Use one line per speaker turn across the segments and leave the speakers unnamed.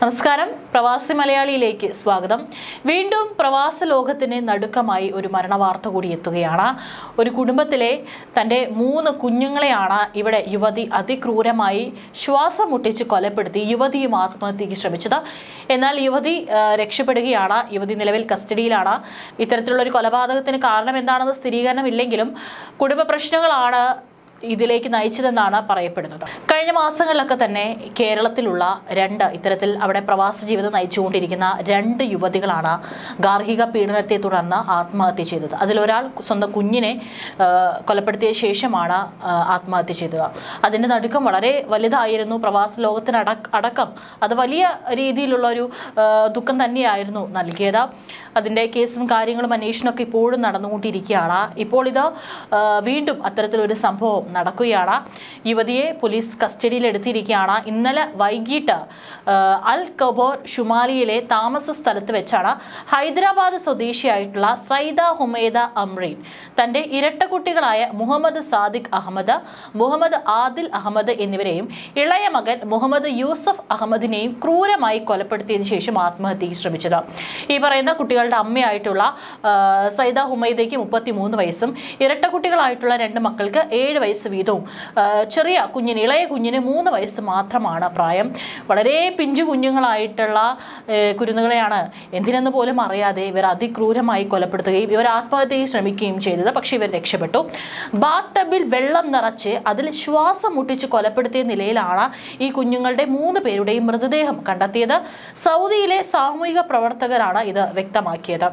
നമസ്കാരം. പ്രവാസി മലയാളിയിലേക്ക് സ്വാഗതം. വീണ്ടും പ്രവാസ ലോകത്തിന് നടുക്കമായി ഒരു മരണവാർത്ത കൂടി എത്തുകയാണ്. ഒരു കുടുംബത്തിലെ തന്റെ മൂന്ന് കുഞ്ഞുങ്ങളെയാണ് ഇവിടെ യുവതി അതിക്രൂരമായി ശ്വാസം മുട്ടിച്ച് കൊലപ്പെടുത്തി യുവതിയും ആത്മഹത്യക്ക് ശ്രമിച്ചത്. എന്നാൽ യുവതി രക്ഷപ്പെടുകയാണ്. യുവതി നിലവിൽ കസ്റ്റഡിയിലാണ്. ഇത്തരത്തിലുള്ള ഒരു കൊലപാതകത്തിന് കാരണം എന്താണെന്ന് സ്ഥിരീകരണമില്ലെങ്കിലും കുടുംബ പ്രശ്നങ്ങളാണ് ഇതിലേക്ക് നയിച്ചതെന്നാണ് പറയപ്പെടുന്നത്. കഴിഞ്ഞ മാസങ്ങളിലൊക്കെ തന്നെ കേരളത്തിലുള്ള രണ്ട് ഇത്തരത്തിൽ അവിടെ പ്രവാസ ജീവിതം നയിച്ചുകൊണ്ടിരിക്കുന്ന രണ്ട് യുവതികളാണ് ഗാർഹിക പീഡനത്തെ തുടർന്ന് ആത്മഹത്യ ചെയ്തത്. അതിലൊരാൾ സ്വന്തം കുഞ്ഞിനെ കൊലപ്പെടുത്തിയ ശേഷമാണ് ആത്മഹത്യ ചെയ്തത്. അതിന്റെ നടുക്കം വളരെ വലുതായിരുന്നു പ്രവാസ ലോകത്തിന് അടക്കം. അത് വലിയ രീതിയിലുള്ള ഒരു ദുഃഖം തന്നെയായിരുന്നു നൽകിയത്. അതിന്റെ കേസും കാര്യങ്ങളും അന്വേഷണമൊക്കെ ഇപ്പോഴും നടന്നുകൊണ്ടിരിക്കുകയാണ്. ഇപ്പോൾ ഇത് വീണ്ടും അത്തരത്തിലൊരു സംഭവം നടക്കുകയാണ്. യുവതിയെ പോലീസ് കസ്റ്റഡിയിൽ എടുത്തിരിക്കുകയാണ് ഇന്നലെ വൈകിട്ട് അൽ കബോർ ഷുമാലിയിലെ താമസ സ്ഥലത്ത് വെച്ചാണ് ഹൈദരാബാദ് സ്വദേശിയായിട്ടുള്ള സൈദ ഹുമേദ അമ്രീൻ തന്റെ ഇരട്ട കുട്ടികളായ മുഹമ്മദ് സാദിഖ് അഹമ്മദ് മുഹമ്മദ് ആദിൽ അഹമ്മദ് എന്നിവരെയും ഇളയ മകൻ മുഹമ്മദ് യൂസഫ് അഹമ്മദിനെയും ക്രൂരമായി കൊലപ്പെടുത്തിയതിനു ശേഷം ആത്മഹത്യയ്ക്ക് ശ്രമിച്ചത്. ഈ പറയുന്ന കുട്ടികളുടെ അമ്മയായിട്ടുള്ള സൈദ ഹുമൈദയ്ക്ക് മുപ്പത്തിമൂന്ന് വയസ്സും ഇരട്ട കുട്ടികളായിട്ടുള്ള രണ്ട് മക്കൾക്ക് ഏഴ് വയസ്സ് വീതവും. ചെറിയ കുഞ്ഞിന് ഇളയ കുഞ്ഞിന് മൂന്ന് വയസ്സ് മാത്രമാണ് പ്രായം. വളരെ പിഞ്ചു കുഞ്ഞുങ്ങളായിട്ടുള്ള കുരുന്നുകളെയാണ് എന്തിനെന്ന് പോലും അറിയാതെ ഇവർ അതിക്രൂരമായി കൊലപ്പെടുത്തുകയും ഇവർ ആത്മഹത്യയെ ശ്രമിക്കുകയും ചെയ്തത്. പക്ഷേ ഇവർ രക്ഷപ്പെട്ടു. ബാത്ത് വെള്ളം നിറച്ച് അതിൽ ശ്വാസം മുട്ടിച്ച് കൊലപ്പെടുത്തിയ നിലയിലാണ് ഈ കുഞ്ഞുങ്ങളുടെ മൂന്ന് പേരുടെയും മൃതദേഹം കണ്ടെത്തിയത്. സൗദിയിലെ സാമൂഹിക പ്രവർത്തകരാണ് ഇത് വ്യക്തമാക്കിയത്.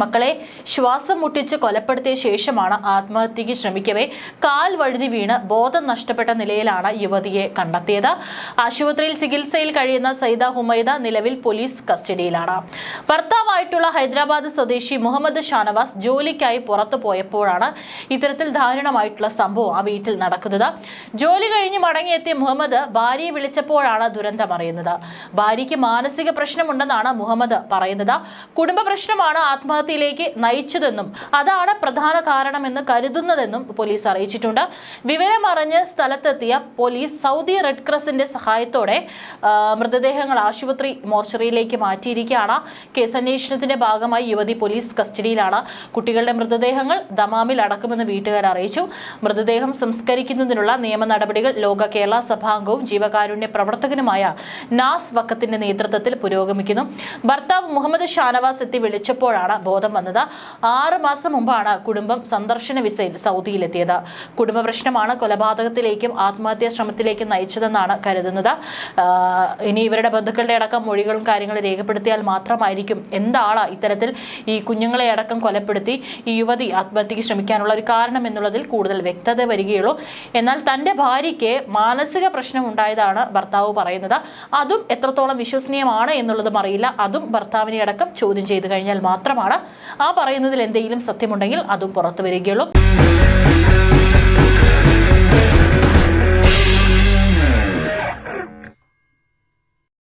മക്കളെ ശ്വാസം മുട്ടിച്ച് കൊലപ്പെടുത്തിയ ശേഷമാണ് ആത്മഹത്യയ്ക്ക് ശ്രമിക്കവേ. കാൽ വഴുതി വീണ് ബോധം നഷ്ടപ്പെട്ട നിലയിലാണ് യുവതിയെ കണ്ടെത്തിയത്. ആശുപത്രിയിൽ ചികിത്സയിൽ കഴിയുന്ന സൈദ ഹുമൈദ നിലവിൽ പോലീസ് കസ്റ്റഡിയിലാണ്. ഭർത്താവായിട്ടുള്ള ഹൈദരാബാദ് സ്വദേശി മുഹമ്മദ് ഷാനവാസ് ജോലിക്കായി പുറത്തു പോയപ്പോഴാണ് ഇത്തരത്തിൽ ദാരുണമായിട്ടുള്ള സംഭവം ആ വീട്ടിൽ നടക്കുന്നത്. ജോലി കഴിഞ്ഞ് മടങ്ങിയെത്തിയ മുഹമ്മദ് ഭാര്യയെ വിളിച്ചപ്പോഴാണ് ദുരന്തമറിയുന്നത് ഭാര്യയ്ക്ക് മാനസിക പ്രശ്നമുണ്ടെന്നാണ് മുഹമ്മദ് പറയുന്നത്. കുടുംബ പ്രശ്നമാണ് ആത്മഹത്യയിലേക്ക് നയിച്ചതെന്നും അതാണ് പ്രധാന കാരണമെന്ന് കരുതുന്നതെന്നും പോലീസ് അറിയിച്ചിട്ടുണ്ട്. വിവരമറിഞ്ഞ് സ്ഥലത്തെത്തിയ പോലീസ് സൗദി റെഡ് ക്രസിന്റെ സഹായത്തോടെ മൃതദേഹങ്ങൾ ആശുപത്രി മോർച്ചറിയിലേക്ക് മാറ്റിയിരിക്കുകയാണ്. കേസന്വേഷണത്തിന്റെ ഭാഗമായി യുവതി പോലീസ് കസ്റ്റഡിയിലാണ്. കുട്ടികളുടെ മൃതദേഹങ്ങൾ ദമാമിൽ അടക്കുമെന്ന് വീട്ടുകാർ അറിയിച്ചു. മൃതദേഹം സംസ്കരിക്കുന്നതിനുള്ള നിയമ നടപടികൾ ലോക കേരള സഭാംഗവും ജീവകാരുണ്യ പ്രവർത്തകനുമായ നാസ് വക്കത്തിന്റെ നേതൃത്വത്തിൽ പുരോഗമിക്കുന്നു. ഭർത്താവ് മുഹമ്മദ് ഷാനവാസ് എത്തി വിളിച്ചപ്പോഴാണ് ബോധം വന്നത്. ആറ് മാസം മുമ്പാണ് കുടുംബം സന്ദർശന വിസയിൽ സൗദിയിലെത്തിയത്. കുടുംബ പ്രശ്നമാണ് കൊലപാതകത്തിലേക്കും ആത്മഹത്യാ ശ്രമത്തിലേക്കും നയിച്ചതെന്നാണ് കരുതുന്നത്. ഇനി ഇവരുടെ ബന്ധുക്കളുടെ അടക്കം മൊഴികളും കാര്യങ്ങളും രേഖപ്പെടുത്തിയാൽ മാത്രമായിരിക്കും എന്താണ് ഇത്തരത്തിൽ ഈ കുഞ്ഞുങ്ങളെ അടക്കം കൊലപ്പെടുത്തി ഈ യുവതി ആത്മഹത്യക്ക് ശ്രമിക്കാനുള്ള ഒരു കാരണം എന്നുള്ളതിൽ കൂടുതൽ വ്യക്തത വരികയുള്ളൂ. എന്നാൽ തന്റെ ഭാര്യയ്ക്ക് മാനസിക പ്രശ്നം ഉണ്ടായതാണ് ഭർത്താവ് പറയുന്നത്. അതും എത്രത്തോളം വിശ്വസനീയമാണ് എന്നുള്ളതും അറിയില്ല. അതും ഭർത്താവിനെ അടക്കം ചോദ്യം ചെയ്തു കഴിഞ്ഞാൽ മാത്രമാണ് ആ പറയുന്നതിൽ എന്തെങ്കിലും സത്യമുണ്ടെങ്കിൽ അതും പുറത്തു വരികയുള്ളൂ.